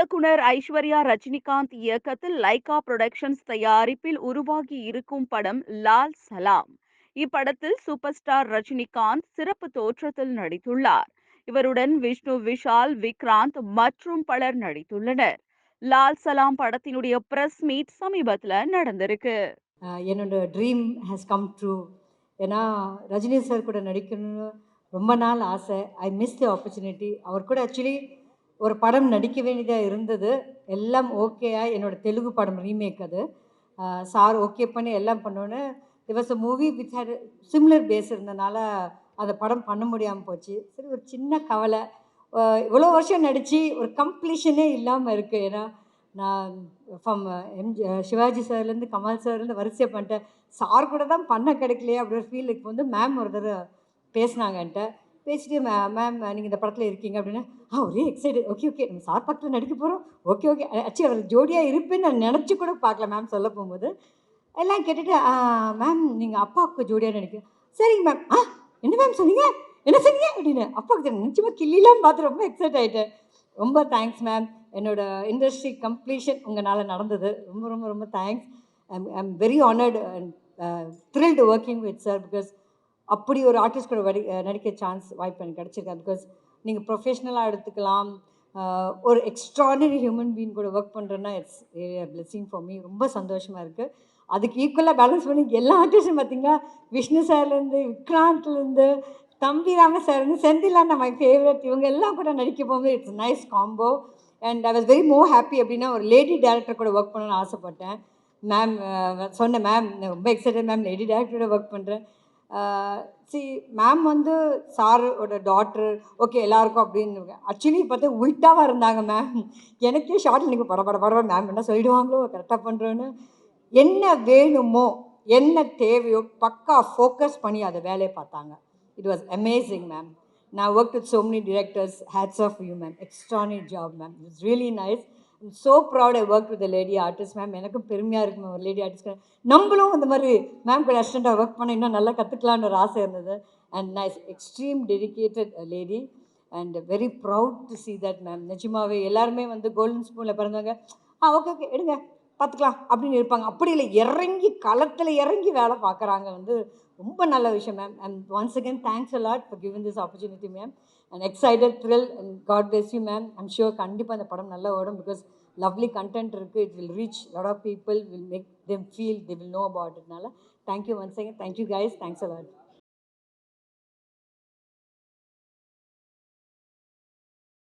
இயக்குனர் ஐஸ்வர்யா ரஜினிகாந்த் இயக்கத்தில் Lyca productions தயாரிப்பில் உருவாகி இருக்கும் படம் லால் சலாம். இப்படத்தில் சூப்பர் ஸ்டார் ரஜினிகாந்த் சிறப்பு தோற்றத்தில் நடித்துள்ளார். இவருடன் விஷ்ணு விஷால் விக்ராந்த் மற்றும் பலர் நடித்துள்ளனர். லால் சலாம் படத்தினுடைய பிரஸ் மீட் சமீபத்தில் நடந்திருக்கு. என்னோட ட்ரீம் ஹேஸ் கம் ட்ரூ ஏன்னா ரஜினி சார் கூட நடிக்கணும்னு ரொம்ப நாள் ஆசை. ஐ மிஸ் தி ஆப்பர்ச்சுனிட்டி அவர் கூட ஆக்சுவலி ஒரு படம் நடிக்க வேண்டியதாக இருந்தது. எல்லாம் ஓகேயா என்னோட தெலுங்கு படம் ரீமேக் அது. சார் ஓகே பண்ணி எல்லாம் பண்ணோன்னே திவச movie with had similar face இருந்தனால அந்த படம் பண்ண முடியாமல் போச்சு. சரி ஒரு சின்ன கவலை. இவ்வளோ வருஷம் நடித்து ஒரு கம்ப்ளீஷனே இல்லாமல் இருக்குது ஏன்னா நான் ஃப்ரம் எம்ஜி சிவாஜி சார்லேருந்து கமல் சார்லேருந்து வரிசையை பண்ணிட்டேன். சார் கூட தான் பண்ண கிடைக்கலையே அப்படின்ற ஃபீலுக்கு வந்து மேம் ஒரு தடவை பேசினாங்கன்ட்டு பேசிட்டு மே மேம் நீங்கள் இந்த படத்தில் இருக்கீங்க அப்படின்னு. ஆ ஒரே எக்ஸைடு ஓகே ஓகே. நம்ம சார் பக்கத்தில் நடிக்க போகிறோம் ஓகே ஓகே. ஆக்சுவலி அவர் ஜோடியாக இருப்பேன்னு நான் நினச்சி கூட பார்க்கல மேம் சொல்ல போகும்போது. எல்லாம் கேட்டுட்டு மேம் நீங்கள் அப்பாவுக்கு ஜோடியாக நினைக்கிறேன் சரிங்க மேம் ஆ என்ன மேம் சொன்னீங்க? என்ன சொன்னீங்க? அப்படின்னு. அப்பாவுக்கு நிச்சயமாக கிள்ளிலாம் பார்த்து ரொம்ப எக்ஸைட் ஆகிட்டேன் ரொம்ப தேங்க்ஸ் மேம் என்னோட இண்டஸ்ட்ரி கம்ப்ளீஷன் உங்களால் நடந்தது. ரொம்ப ரொம்ப ரொம்ப thanks I'm I'm very honoured and thrilled working with sir because அப்படி ஒரு ஆர்டிஸ்ட் கூட வடி நடிக்க சான்ஸ் வாய்ப்பு எனக்கு கிடச்சிருக்காது பிகாஸ் நீங்கள் ப்ரொஃபஷ்னலாக எடுத்துக்கலாம். ஒரு எக்ஸ்ட்ரானரி ஹியூமன் பீன் கூட ஒர்க் பண்ணுறேன்னா இட்ஸ் பிளெஸிங் ஃபார் மீ ரொம்ப சந்தோஷமாக இருக்குது அதுக்கு ஈக்குவலாக பேலன்ஸ் பண்ணி எல்லா ஆர்டிஸ்டும் பார்த்தீங்கன்னா விஷ்ணு சார்லேருந்து விக்ராந்த்லேருந்து தம்பி ராம சார்லேருந்து செந்திலான மை ஃபேவரட் இவங்க எல்லாம் கூட நடிக்க போகும்போது it's nice combo and I was very more happy அப்படின்னா ஒரு லேடி டேரக்டர் கூட ஒர்க் பண்ணணும்னு ஆசைப்பட்டேன். மேம் சொன்னேன் மேம் ரொம்ப எக்ஸைட்டட் மேம் லேடி டேரக்டரோட ஒர்க் பண்ணுறேன் சி மேம் வந்து சாரோட டாட்ரு ஓகே எல்லாருக்கும் அப்படின்னு. ஆக்சுவலி பார்த்து உல்ட்டாவாக இருந்தாங்க மேம் எனக்கே ஷார்ட்டில் நீங்கள் பட பட பட மேம் என்ன சொல்லிடுவாங்களோ கரெக்டாக பண்ணுறோன்னு என்ன வேணுமோ என்ன தேவையோ பக்கா ஃபோக்கஸ் பண்ணி அதை வேலையை பார்த்தாங்க. இட் வாஸ் அமேசிங் மேம் நான் work with so many directors hats off you ma'am extraordinary job ma'am it's really nice so proud I work with lady artist ma'am எனக்கும் பெருமையாக இருக்கு மேம் ஒரு லேடி ஆர்டிஸ்ட் நம்மளும் இந்த மாதிரி மேம் கூட அசிஸ்டண்ட்டாக ஒர்க் பண்ண இன்னும் நல்லா கற்றுக்கலான்னு ஒரு ஆசை இருந்தது. And nice extreme dedicated lady and very proud to see that ma'am நிஜமாவே எல்லாருமே வந்து கோல்டன் ஸ்பூனில் பிறந்தவங்க ஆ ஓகே ஓகே எடுங்க பார்த்துக்கலாம் அப்படின்னு இருப்பாங்க. அப்படி இல்லை இறங்கி களத்தில் இறங்கி வேலை பார்க்குறாங்க வந்து ரொம்ப நல்ல விஷயம் ma'am and once again thanks a lot for given this opportunity ma'am and excited thrill and God bless you ma'am I'm sure கண்டிப்பாக அந்த படம் நல்லா ஓடும் பிகாஸ் லவ்லி கண்டென்ட் இருக்குது it will reach lot of people will make them feel the will know about இட்னால thank you once again thank you guys thanks a lot